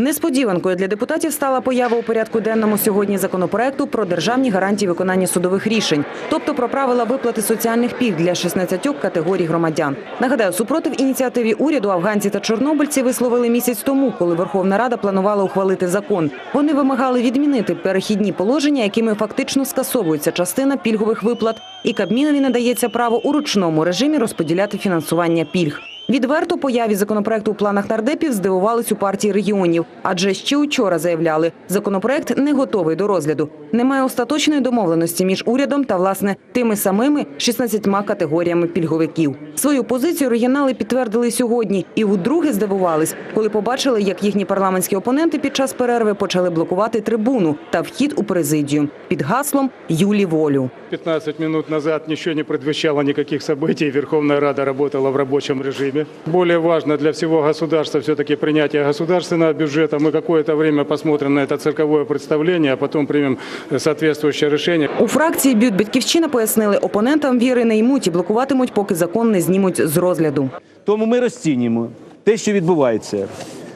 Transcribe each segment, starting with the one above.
Несподіванкою для депутатів стала поява у порядку денному сьогодні законопроекту про державні гарантії виконання судових рішень, тобто про правила виплати соціальних пільг для 16 категорій громадян. Нагадаю, супротив ініціативі уряду афганці та чорнобильці висловили місяць тому, коли Верховна Рада планувала ухвалити закон. Вони вимагали відмінити перехідні положення, якими фактично скасовується частина пільгових виплат, і Кабмінові надається право у ручному режимі розподіляти фінансування пільг. Відверто появі законопроекту у планах нардепів здивувались у партії регіонів, адже ще учора заявляли, законопроект не готовий до розгляду. Немає остаточної домовленості між урядом та власне тими самими 16 категоріями пільговиків. Свою позицію регіонали підтвердили сьогодні і вдруге здивувались, коли побачили, як їхні парламентські опоненти під час перерви почали блокувати трибуну та вхід у президію під гаслом Юлі волю. 15 минут назад ничего не предвещало никаких событий. Верховная Рада работала в рабочем режиме. Более важно для всего государства все-таки принятие государственного бюджета. Мы какое-то время посмотрим на это цирковое представление, а потом примем соответствующее решение. У фракції Бют Батьківщина пояснили, опонентам віри не ймуть і блокуватимуть, поки закон не знімуть з розгляду. Тому ми розцінюємо те, що відбувається,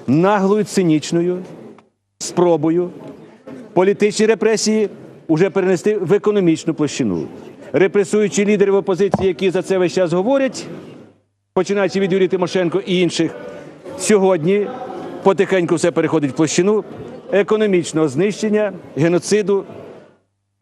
наглою цинічною спробою політичні репресії вже перенести в економічну площину. Репресуючи лідерів опозиції, які за це весь час говорять, починаючи від Юлії Тимошенко і інших, сьогодні потихеньку все переходить в площину економічного знищення, геноциду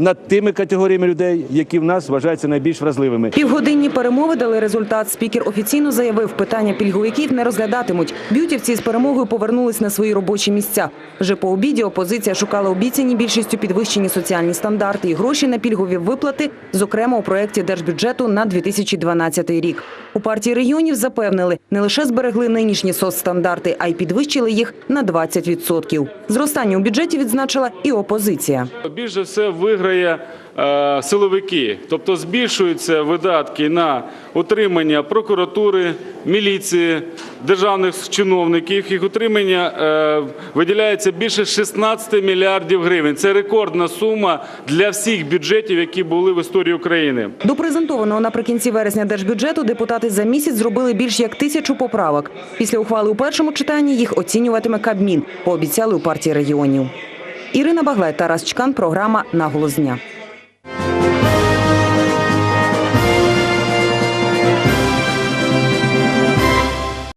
над тими категоріями людей, які в нас вважаються найбільш вразливими. Півгодинні перемови дали результат. Спікер офіційно заявив, питання пільговиків не розглядатимуть. Б'ютівці з перемогою повернулись на свої робочі місця. Вже по обіді опозиція шукала обіцяні більшістю підвищені соціальні стандарти і гроші на пільгові виплати, зокрема у проєкті держбюджету на 2012 рік. У партії регіонів запевнили, не лише зберегли нинішні соцстандарти, а й підвищили їх на 20%. Зростання у бюджеті відзначила і опозиція. Більше все виграє е, силовики, тобто збільшуються видатки на утримання прокуратури, міліції, державних чиновників. Їх утримання е, виділяється більше 16 мільярдів гривень. Це рекордна сума для всіх бюджетів, які були в історії України. До презентованого наприкінці вересня держбюджету депутати за місяць зробили більш як тисячу поправок. Після ухвали у першому читанні їх оцінюватиме Кабмін, пообіцяли у партії регіонів. Ірина Баглай, Тарас Чкан, програма «Наголос дня».